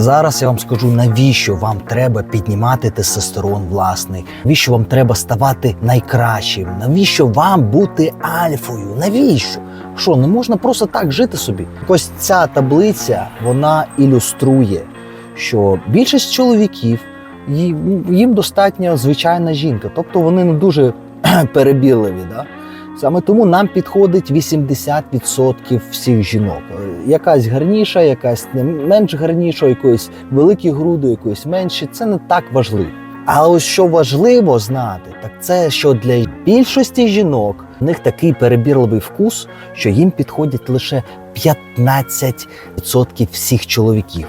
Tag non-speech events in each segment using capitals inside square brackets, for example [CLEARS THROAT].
Зараз я вам скажу, навіщо вам треба піднімати тестостерон власний, навіщо вам треба ставати найкращим, навіщо вам бути альфою? Навіщо? Що, не можна просто так жити собі? Ось ця таблиця вона ілюструє, що більшість чоловіків їм, достатньо звичайна жінка, тобто вони не дуже [CLEARS THROAT] перебірливі. Да? Саме тому нам підходить 80% всіх жінок. Якась гарніша, якась не менш гарніша, якоїсь великі груди, якоїсь менші. Це не так важливо. Але ось що важливо знати, так це що для більшості жінок в них такий перебірливий вкус, що їм підходять лише 15% всіх чоловіків.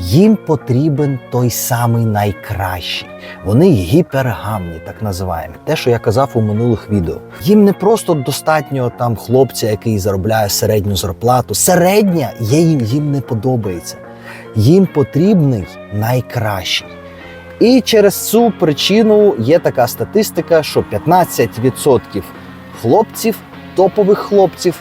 Їм потрібен той самий найкращий. Вони гіпергамні, так називаємо. Те, що я казав у минулих відео. Їм не просто достатньо там хлопця, який заробляє середню зарплату. Середня їм, їм не подобається. Їм потрібний найкращий. І через цю причину є така статистика, що 15% хлопців, топових хлопців,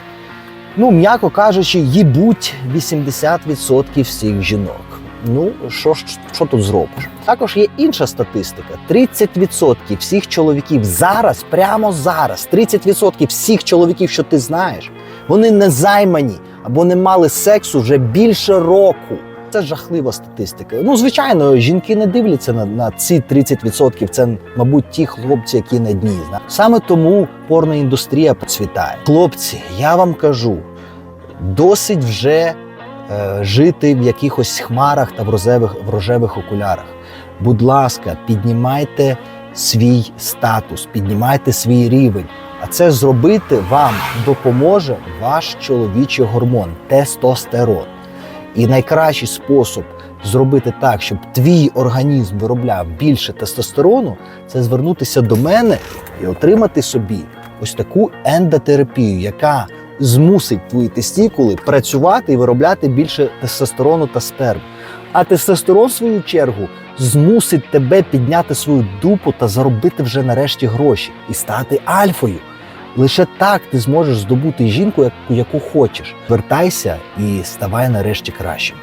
ну, м'яко кажучи, їбуть 80% всіх жінок. Ну, що ж що тут зробиш? Також є інша статистика: 30% всіх чоловіків зараз, прямо зараз, 30% всіх чоловіків, що ти знаєш, вони не займані або не мали сексу вже більше року. Це жахлива статистика. Ну, звичайно, жінки не дивляться на, на ці 30%. Це, мабуть, ті хлопці, які на дні. Саме тому порна індустрія процвітає. Хлопці, я вам кажу, досить вже жити в якихось хмарах та в рожевих, в рожевих окулярах. Будь ласка, піднімайте свій статус, піднімайте свій рівень. А це зробити вам допоможе ваш чоловічий гормон тестостерон. І найкращий спосіб зробити так, щоб твій організм виробляв більше тестостерону, це звернутися до мене і отримати собі ось таку ендотерапію, яка змусить твої тестікули працювати і виробляти більше тестостерону та сперм. А тестостерон, в свою чергу, змусить тебе підняти свою дупу та заробити вже нарешті гроші і стати альфою. Лише так ти зможеш здобути жінку, яку, яку хочеш. Вертайся і ставай нарешті кращим.